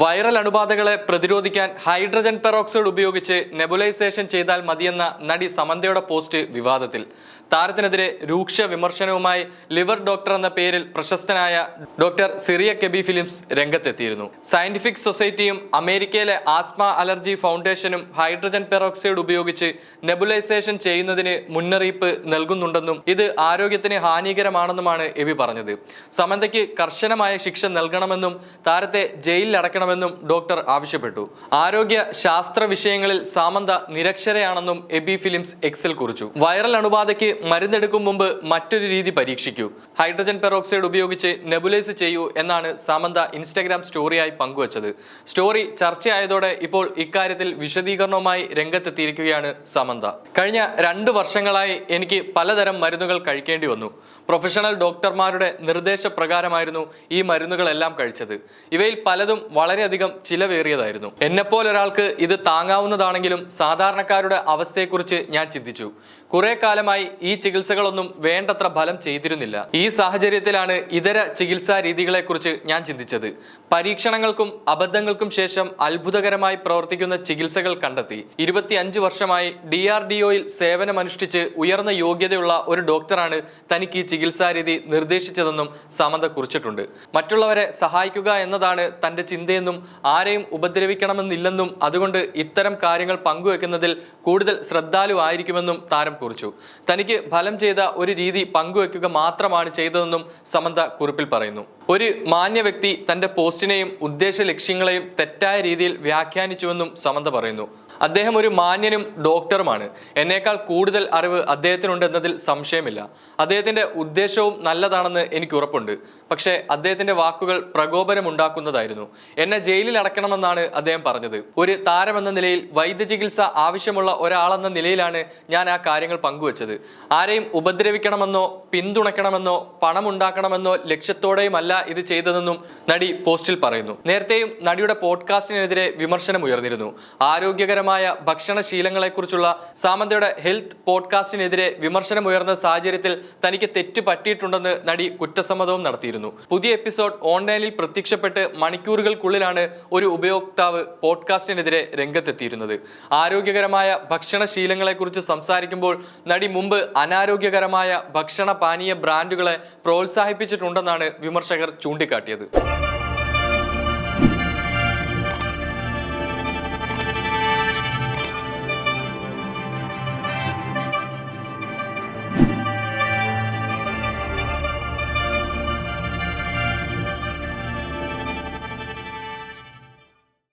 Viral അണുബാധകളെ പ്രതിരോധിക്കാൻ hydrogen peroxide ഉപയോഗിച്ച് nebulisation ചെയ്താൽ മതിയെന്ന നടി സമന്തയുടെ പോസ്റ്റ് വിവാദത്തിൽ. താരത്തിനെതിരെ രൂക്ഷ വിമർശനവുമായി ലിവർ ഡോക്ടർ എന്ന പേരിൽ പ്രശസ്തനായ ഡോക്ടർ സിറിയ കെബി ഫിലിംസ് രംഗത്തെത്തിയിരുന്നു. സയന്റിഫിക് സൊസൈറ്റിയും അമേരിക്കയിലെ ആസ്മ അലർജി ഫൗണ്ടേഷനും ഹൈഡ്രജൻ പെറോക്സൈഡ് ഉപയോഗിച്ച് നെബുലൈസേഷൻ ചെയ്യുന്നതിന് മുന്നറിയിപ്പ് നൽകുന്നുണ്ടെന്നും ഇത് ആരോഗ്യത്തിന് ഹാനികരമാണെന്നുമാണ് എബി പറഞ്ഞത്. സമന്തയ്ക്ക് കർശനമായ ശിക്ഷ നൽകണമെന്നും താരത്തെ ജയിലിൽ അടക്കണമെന്നും ഡോക്ടർ ആവശ്യപ്പെട്ടു. ആരോഗ്യ ശാസ്ത്ര വിഷയങ്ങളിൽ സാമന്ത നിരക്ഷരയാണെന്നും എബി ഫിലിംസ് എക്സിൽ കുറിച്ചു. വൈറൽ അണുബാധയ്ക്ക് മരുന്നെടുക്കും മുമ്പ് മറ്റൊരു രീതി പരീക്ഷിക്കൂ. ഹൈഡ്രജൻ പെറോക്സൈഡ് ഉപയോഗിച്ച് നെബുലൈസ് ചെയ്യൂ എന്നാണ് സാമന്ത ഇൻസ്റ്റഗ്രാം സ്റ്റോറിയായി പങ്കുവച്ചത്. സ്റ്റോറി ചർച്ചയായതോടെ ഇപ്പോൾ ഇക്കാര്യത്തിൽ വിശദീകരണവുമായി രംഗത്തെത്തിയിരിക്കുകയാണ് സാമന്ത. കഴിഞ്ഞ രണ്ട് വർഷങ്ങളായി എനിക്ക് പലതരം മരുന്നുകൾ കഴിക്കേണ്ടി വന്നു. പ്രൊഫഷണൽ ഡോക്ടർമാരുടെ നിർദ്ദേശപ്രകാരമായിരുന്നു ഈ മരുന്നുകളെല്ലാം കഴിച്ചത്. ഇവയിൽ പലതും വളരെയധികം ചിലവേറിയതായിരുന്നു. എന്നെപ്പോലെ ഒരാൾക്ക് ഇത് താങ്ങാവുന്നതാണെങ്കിലും സാധാരണക്കാരുടെ അവസ്ഥയെക്കുറിച്ച് ഞാൻ ചിന്തിച്ചു. കുറെ കാലമായി ഈ ചികിത്സകളൊന്നും വേണ്ടത്ര ഫലം ചെയ്തിരുന്നില്ല. ഈ സാഹചര്യത്തിലാണ് ഇതര ചികിത്സാ രീതികളെക്കുറിച്ച് ഞാൻ ചിന്തിച്ചത്. പരീക്ഷണങ്ങൾക്കും അബദ്ധങ്ങൾക്കും ശേഷം അത്ഭുതകരമായി പ്രവർത്തിക്കുന്ന ചികിത്സകൾ കണ്ടെത്തി. ഇരുപത്തിയഞ്ച് വർഷമായി ഡി ആർ ഡി ഒയിൽ സേവനമനുഷ്ഠിച്ച് ഉയർന്ന യോഗ്യതയുള്ള ഒരു ഡോക്ടറാണ് തനിക്ക് ഈ ചികിത്സാരീതി നിർദ്ദേശിച്ചതെന്നും സമന്ത കുറിച്ചിട്ടുണ്ട്. മറ്റുള്ളവരെ സഹായിക്കുക എന്നതാണ് തന്റെ ചിന്തയെന്നും ആരെയും ഉപദ്രവിക്കണമെന്നില്ലെന്നും അതുകൊണ്ട് ഇത്തരം കാര്യങ്ങൾ പങ്കുവെക്കുന്നതിൽ കൂടുതൽ ശ്രദ്ധാലുവായിരിക്കുമെന്നും താരം കുറിച്ചു. തനിക്ക് ഫലം ചെയ്ത ഒരു രീതി പങ്കുവെക്കുക മാത്രമാണ് ചെയ്തതെന്നും സമന്ത കുറിപ്പിൽ പറയുന്നു. ഒരു മാന്യ വ്യക്തി തന്റെ പോസ്റ്റിനെയും ഉദ്ദേശ ലക്ഷ്യങ്ങളെയും തെറ്റായ രീതിയിൽ വ്യാഖ്യാനിച്ചുവെന്നും സമന്ത പറയുന്നു. അദ്ദേഹം ഒരു മാന്യനും ഡോക്ടറുമാണ്. എന്നേക്കാൾ കൂടുതൽ അറിവ് അദ്ദേഹത്തിനുണ്ട് എന്നതിൽ സംശയമില്ല. അദ്ദേഹത്തിന്റെ ഉദ്ദേശവും നല്ലതാണെന്ന് എനിക്ക് ഉറപ്പുണ്ട്. പക്ഷേ അദ്ദേഹത്തിന്റെ വാക്കുകൾ പ്രകോപനമുണ്ടാക്കുന്നതായിരുന്നു. എന്നെ ജയിലിൽ അടക്കണമെന്നാണ് അദ്ദേഹം പറഞ്ഞത്. ഒരു താരമെന്ന നിലയിൽ വൈദ്യചികിത്സ ആവശ്യമുള്ള ഒരാളെന്ന നിലയിലാണ് ഞാൻ ആ കാര്യങ്ങൾ പങ്കുവച്ചത്. ആരെയും ഉപദ്രവിക്കണമെന്നോ പിന്തുണയ്ക്കണമെന്നോ പണമുണ്ടാക്കണമെന്നോ ലക്ഷ്യത്തോടെയുമല്ല ഇത് ചെയ്തതെന്നും നടി പോസ്റ്റിൽ പറയുന്നു. നേരത്തെയും നടിയുടെ പോഡ്കാസ്റ്റിനെതിരെ വിമർശനം ഉയർന്നിരുന്നു. ആരോഗ്യകരമായ ഭക്ഷണശീലങ്ങളെക്കുറിച്ചുള്ള സാമന്തയുടെ ഹെൽത്ത് പോഡ്കാസ്റ്റിനെതിരെ വിമർശനം ഉയർന്ന സാഹചര്യത്തിൽ തനിക്ക് തെറ്റ് പറ്റിയിട്ടുണ്ടെന്ന് നടി കുറ്റസമ്മതവും നടത്തിയിരുന്നു. പുതിയ എപ്പിസോഡ് ഓൺലൈനിൽ പ്രത്യക്ഷപ്പെട്ട് മണിക്കൂറുകൾക്കുള്ളിലാണ് ഒരു ഉപയോക്താവ് പോഡ്കാസ്റ്റിനെതിരെ രംഗത്തെത്തിയിരുന്നത്. ആരോഗ്യകരമായ ഭക്ഷണശീലങ്ങളെക്കുറിച്ച് സംസാരിക്കുമ്പോൾ നടി മുമ്പ് അനാരോഗ്യകരമായ ഭക്ഷണ പാനീയ ബ്രാൻഡുകളെ പ്രോത്സാഹിപ്പിച്ചിട്ടുണ്ടെന്നാണ് വിമർശകർ ചൂണ്ടിക്കാട്ടിയത്.